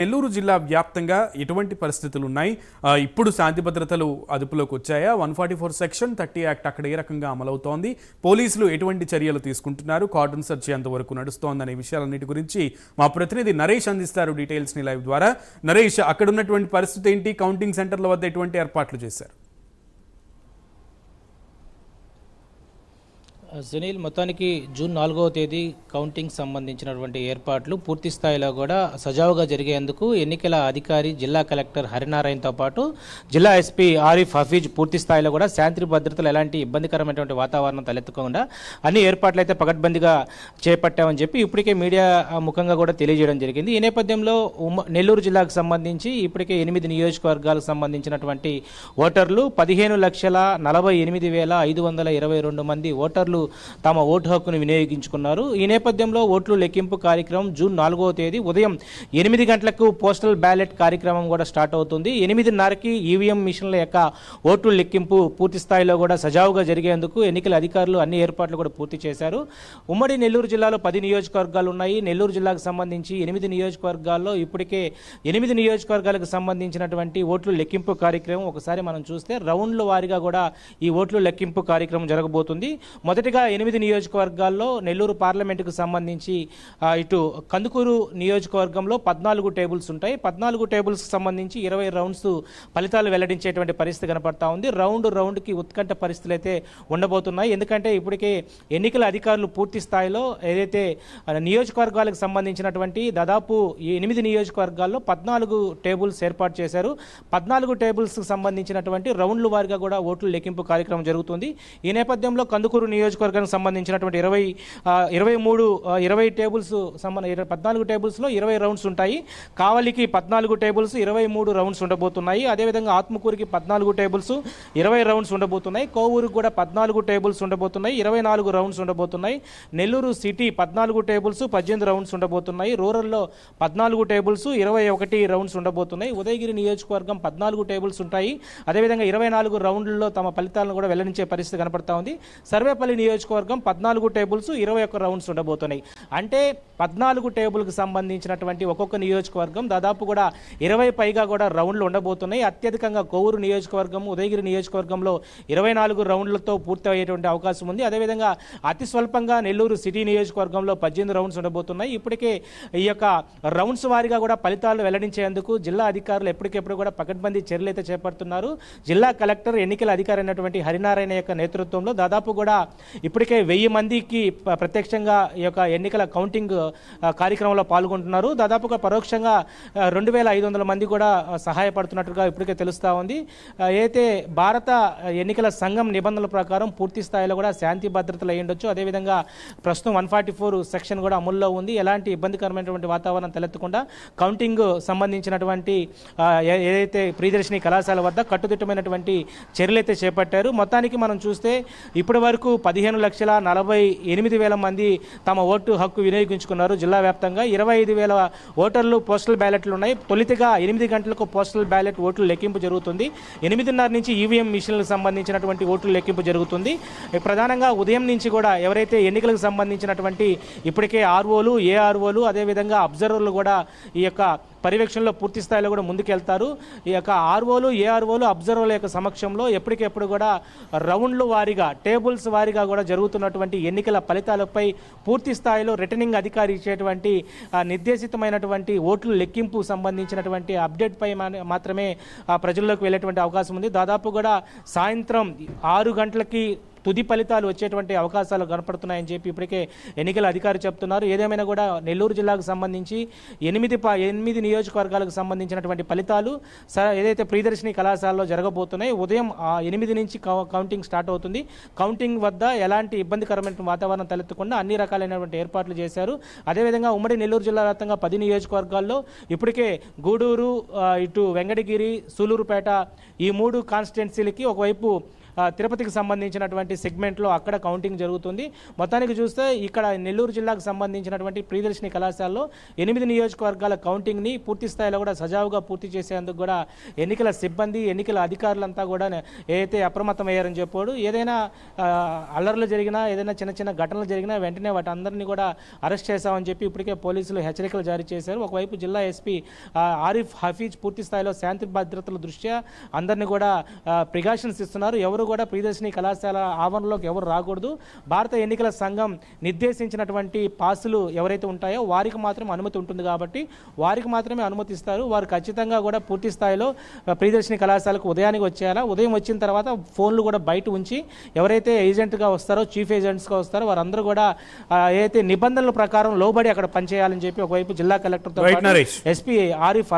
నెల్లూరు జిల్లా వ్యాప్తంగా ఎటువంటి పరిస్థితులు ఉన్నాయి ఇప్పుడు శాంతి భద్రతలు అదుపులోకి వచ్చాయా? One forty four section thirty act అక్కడ ఏ రకంగా అమలవుతోంది? పోలీసులు ఎటువంటి చర్యలు తీసుకుంటున్నారు? కార్డన్ సెర్చ్ ఎంతవరకు నడుస్తోందనే విషయాలన్నిటి గురించి మా ప్రతినిధి నరేష్ అందిస్తారు డీటెయిల్స్ని లైవ్ ద్వారా. నరేష్ అక్కడ ఉన్నటువంటి పరిస్థితి ఏంటి? కౌంటింగ్ సెంటర్ల వద్ద ఎటువంటి ఏర్పాట్లు చేశారు? సునీల్ మొత్తానికి జూన్ నాలుగవ తేదీ కౌంటింగ్ సంబంధించినటువంటి ఏర్పాట్లు పూర్తి స్థాయిలో కూడా సజావుగా జరిగేందుకు ఎన్నికల అధికారి జిల్లా కలెక్టర్ హరినారాయణతో పాటు జిల్లా ఎస్పీ ఆరిఫ్ హఫీజ్ పూర్తి స్థాయిలో కూడా శాంతి భద్రతలు ఎలాంటి ఇబ్బందికరమైనటువంటి వాతావరణం తలెత్తకుండా అన్ని ఏర్పాట్లు అయితే పకడ్బందీగా చేపట్టామని చెప్పి ఇప్పటికే మీడియా ముఖంగా కూడా తెలియజేయడం జరిగింది. ఈ నేపథ్యంలో ఉమ్మ నెల్లూరు జిల్లాకు సంబంధించి ఇప్పటికే ఎనిమిది నియోజకవర్గాలకు సంబంధించినటువంటి ఓటర్లు పదిహేను లక్షల నలభై ఎనిమిది వేల ఐదు వందల ఇరవై రెండు మంది ఓటర్లు తమ ఓటు హక్కును వినియోగించుకున్నారు. ఈ నేపథ్యంలో ఓట్లు లెక్కింపు కార్యక్రమం జూన్ నాలుగవ తేదీ ఉదయం ఎనిమిది గంటలకు పోస్టల్ బ్యాలెట్ కార్యక్రమం కూడా స్టార్ట్ అవుతుంది. ఎనిమిదిన్నరకి ఈవీఎం మిషన్ల యొక్క ఓట్లు లెక్కింపు పూర్తి స్థాయిలో కూడా సజావుగా జరిగేందుకు ఎన్నికల అధికారులు అన్ని ఏర్పాట్లు కూడా పూర్తి చేశారు. ఉమ్మడి నెల్లూరు జిల్లాలో పది నియోజకవర్గాలు ఉన్నాయి. నెల్లూరు జిల్లాకు సంబంధించి ఎనిమిది నియోజకవర్గాల్లో ఇప్పటికే ఎనిమిది నియోజకవర్గాలకు సంబంధించినటువంటి ఓట్లు లెక్కింపు కార్యక్రమం ఒకసారి మనం చూస్తే రౌండ్ల వారీగా కూడా ఈ ఓట్లు లెక్కింపు కార్యక్రమం జరగబోతుంది. మొదటి మొదటిగా ఎనిమిది నియోజకవర్గాల్లో నెల్లూరు పార్లమెంటుకు సంబంధించి ఇటు కందుకూరు నియోజకవర్గంలో పద్నాలుగు టేబుల్స్ ఉంటాయి. పద్నాలుగు టేబుల్స్కి సంబంధించి ఇరవై రౌండ్స్ ఫలితాలు వెల్లడించేటువంటి పరిస్థితి కనపడతా ఉంది. రౌండ్ రౌండ్కి ఉత్కంఠ పరిస్థితులు అయితే ఉండబోతున్నాయి. ఎందుకంటే ఇప్పటికే ఎన్నికల అధికారులు పూర్తి స్థాయిలో ఏదైతే నియోజకవర్గాలకు సంబంధించినటువంటి దాదాపు ఎనిమిది నియోజకవర్గాల్లో పద్నాలుగు టేబుల్స్ ఏర్పాటు చేశారు. పద్నాలుగు టేబుల్స్కి సంబంధించినటువంటి రౌండ్లు వారిగా కూడా ఓట్లు లెక్కింపు కార్యక్రమం జరుగుతుంది. ఈ నేపథ్యంలో కందుకూరు నియోజక నియోజకవర్గానికి సంబంధించినటువంటి ఇరవై ఇరవై మూడు ఇరవై టేబుల్స్ సంబంధ పద్నాలుగు టేబుల్స్లో ఇరవై రౌండ్స్ ఉంటాయి. కావలికి పద్నాలుగు టేబుల్స్ ఇరవై మూడు రౌండ్స్ ఉండబోతున్నాయి. అదేవిధంగా ఆత్మకూరుకి పద్నాలుగు టేబుల్స్ ఇరవై రౌండ్స్ ఉండబోతున్నాయి. కోవూరుకు కూడా పద్నాలుగు టేబుల్స్ ఉండబోతున్నాయి. ఇరవై నాలుగు రౌండ్స్ ఉండబోతున్నాయి. నెల్లూరు సిటీ పద్నాలుగు టేబుల్స్ పద్దెనిమిది రౌండ్స్ ఉండబోతున్నాయి. రూరల్లో పద్నాలుగు టేబుల్స్ ఇరవై ఒకటి రౌండ్స్ ఉండబోతున్నాయి. ఉదయగిరి నియోజకవర్గం పద్నాలుగు టేబుల్స్ ఉంటాయి. అదేవిధంగా ఇరవై నాలుగు రౌండ్లలో తమ ఫలితాలను కూడా వెల్లడించే పరిస్థితి కనపడతా ఉంది. సర్వేపల్లి నియోజకవర్గం పద్నాలుగు టేబుల్స్ ఇరవై ఒక్క రౌండ్స్ ఉండబోతున్నాయి. అంటే పద్నాలుగు టేబుల్కి సంబంధించినటువంటి ఒక్కొక్క నియోజకవర్గం దాదాపు కూడా ఇరవై పైగా కూడా రౌండ్లు ఉండబోతున్నాయి. అత్యధికంగా కోవూరు నియోజకవర్గం ఉదయగిరి నియోజకవర్గంలో ఇరవై నాలుగు రౌండ్లతో పూర్తయ్యేటువంటి అవకాశం ఉంది. అదేవిధంగా అతి స్వల్పంగా నెల్లూరు సిటీ నియోజకవర్గంలో పద్దెనిమిది రౌండ్స్ ఉండబోతున్నాయి. ఇప్పటికే ఈ యొక్క రౌండ్స్ వారీగా కూడా ఫలితాలు వెల్లడించేందుకు జిల్లా అధికారులు ఎప్పటికెప్పుడు కూడా పకడ్బందీ చర్యలు అయితే చేపడుతున్నారు. జిల్లా కలెక్టర్ ఎన్నికల అధికారి అయినటువంటి హరినారాయణ యొక్క నేతృత్వంలో దాదాపు కూడా ఇప్పటికే వెయ్యి మందికి ప్రత్యక్షంగా ఈ యొక్క ఎన్నికల కౌంటింగ్ కార్యక్రమంలో పాల్గొంటున్నారు. దాదాపుగా పరోక్షంగా రెండు వేల ఐదు వందల మంది కూడా సహాయపడుతున్నట్టుగా ఇప్పటికే తెలుస్తూ ఉంది. అయితే భారత ఎన్నికల సంఘం నిబంధనల ప్రకారం పూర్తి స్థాయిలో కూడా శాంతి భద్రతలు అయ్యుండొచ్చు ఉండొచ్చు అదేవిధంగా ప్రస్తుతం వన్ ఫార్టీ ఫోర్ సెక్షన్ కూడా అమల్లో ఉంది. ఎలాంటి ఇబ్బందికరమైనటువంటి వాతావరణం తలెత్తకుండా కౌంటింగ్ సంబంధించినటువంటి ఏదైతే ప్రియదర్శిని కళాశాల వద్ద కట్టుదిట్టమైనటువంటి చర్యలు అయితే చేపట్టారు. మొత్తానికి మనం చూస్తే ఇప్పటి వరకు పదిహేను లక్షల నలభై ఎనిమిది వేల మంది తమ ఓటు హక్కు వినియోగించుకున్నారు. జిల్లా వ్యాప్తంగా ఇరవై ఐదు వేల ఓటర్లు పోస్టల్ బ్యాలెట్లు ఉన్నాయి. తొలితగా ఎనిమిది గంటలకు పోస్టల్ బ్యాలెట్ ఓట్లు లెక్కింపు జరుగుతుంది. ఎనిమిదిన్నర నుంచి ఈవీఎం మిషన్లకు సంబంధించినటువంటి ఓట్లు లెక్కింపు జరుగుతుంది. ప్రధానంగా ఉదయం నుంచి కూడా ఎవరైతే ఎన్నికలకు సంబంధించినటువంటి ఇప్పటికే ఆర్ఓలు ఏఆర్ఓలు అదేవిధంగా అబ్జర్వర్లు కూడా ఈ యొక్క పర్యవేక్షణలో పూర్తి స్థాయిలో కూడా ముందుకెళ్తారు. ఈ యొక్క ఆర్ఓలు ఏఆర్ఓలు అబ్జర్వర్ల యొక్క సమక్షంలో ఎప్పటికెప్పుడు కూడా రౌండ్లు వారీగా టేబుల్స్ వారీగా కూడా జరుగుతున్నటువంటి ఎన్నికల ఫలితాలపై పూర్తి స్థాయిలో రిటర్నింగ్ అధికారి ఇచ్చేటువంటి నిర్దేశితమైనటువంటి ఓట్లు లెక్కింపు సంబంధించినటువంటి అప్డేట్పై మా- మాత్రమే ప్రజల్లోకి వెళ్ళేటువంటి అవకాశం ఉంది. దాదాపు కూడా సాయంత్రం ఆరు గంటలకి తుది ఫలితాలు వచ్చేటువంటి అవకాశాలు కనపడుతున్నాయని చెప్పి ఇప్పటికే ఎన్నికల అధికారి చెప్తున్నారు. ఏదేమైనా కూడా నెల్లూరు జిల్లాకు సంబంధించి ఎనిమిది ప ఎనిమిది నియోజకవర్గాలకు సంబంధించినటువంటి ఫలితాలు స ఏదైతే ప్రియదర్శిని కళాశాలలో జరగబోతున్నాయి ఉదయం ఆ ఎనిమిది నుంచి కౌ- కౌంటింగ్ స్టార్ట్ అవుతుంది. కౌంటింగ్ వద్ద ఎలాంటి ఇబ్బందికరమైన వాతావరణం తలెత్తకుండా అన్ని రకాలైనటువంటి ఏర్పాట్లు చేశారు. అదేవిధంగా ఉమ్మడి నెల్లూరు జిల్లా వ్యాప్తంగా పది నియోజకవర్గాల్లో ఇప్పటికే గూడూరు ఇటు వెంకటగిరి సూలూరుపేట ఈ మూడు కాన్స్టిట్యున్సీలకి ఒకవైపు తిరుపతికి సంబంధించినటువంటి సెగ్మెంట్లో అక్కడ కౌంటింగ్ జరుగుతుంది. మొత్తానికి చూస్తే ఇక్కడ నెల్లూరు జిల్లాకు సంబంధించినటువంటి ప్రియదర్శిని కళాశాలలో ఎనిమిది నియోజకవర్గాల కౌంటింగ్ని పూర్తి స్థాయిలో కూడా సజావుగా పూర్తి చేసేందుకు కూడా ఎన్నికల సిబ్బంది ఎన్నికల అధికారులంతా కూడా ఏదైతే అప్రమత్తమయ్యారని చెప్పాడు. ఏదైనా అల్లర్లు జరిగినా ఏదైనా చిన్న చిన్న ఘటనలు జరిగినా వెంటనే వాటి అందరినీ కూడా అరెస్ట్ చేశామని చెప్పి ఇప్పటికే పోలీసులు హెచ్చరికలు జారీ చేశారు. ఒకవైపు జిల్లా ఎస్పీ ఆరిఫ్ హఫీజ్ పూర్తి స్థాయిలో శాంతి భద్రతల దృష్ట్యా అందరినీ కూడా ప్రికాషన్స్ ఇస్తున్నారు. ఎవరు కూడా ప్రియదర్శిని కళాశాల ఆవరణలోకి ఎవరు రాకూడదు. భారత ఎన్నికల సంఘం నిర్దేశించినటువంటి పాసులు ఎవరైతే ఉంటాయో వారికి మాత్రమే అనుమతి ఉంటుంది కాబట్టి వారికి మాత్రమే అనుమతి ఇస్తారు వారు ఖచ్చితంగా కూడా పూర్తి స్థాయిలో ప్రియదర్శిని కళాశాలకు ఉదయానికి వచ్చేయాలా? ఉదయం వచ్చిన తర్వాత ఫోన్లు కూడా బయట ఉంచి ఎవరైతే ఏజెంట్గా వస్తారో చీఫ్ ఏజెంట్స్గా వస్తారో వారందరూ కూడా ఏదైతే నిబంధనల ప్రకారం లోబడి అక్కడ పనిచేయాలని చెప్పి ఒకవైపు జిల్లా కలెక్టర్తో. ఎస్పీ ఆరిఫ్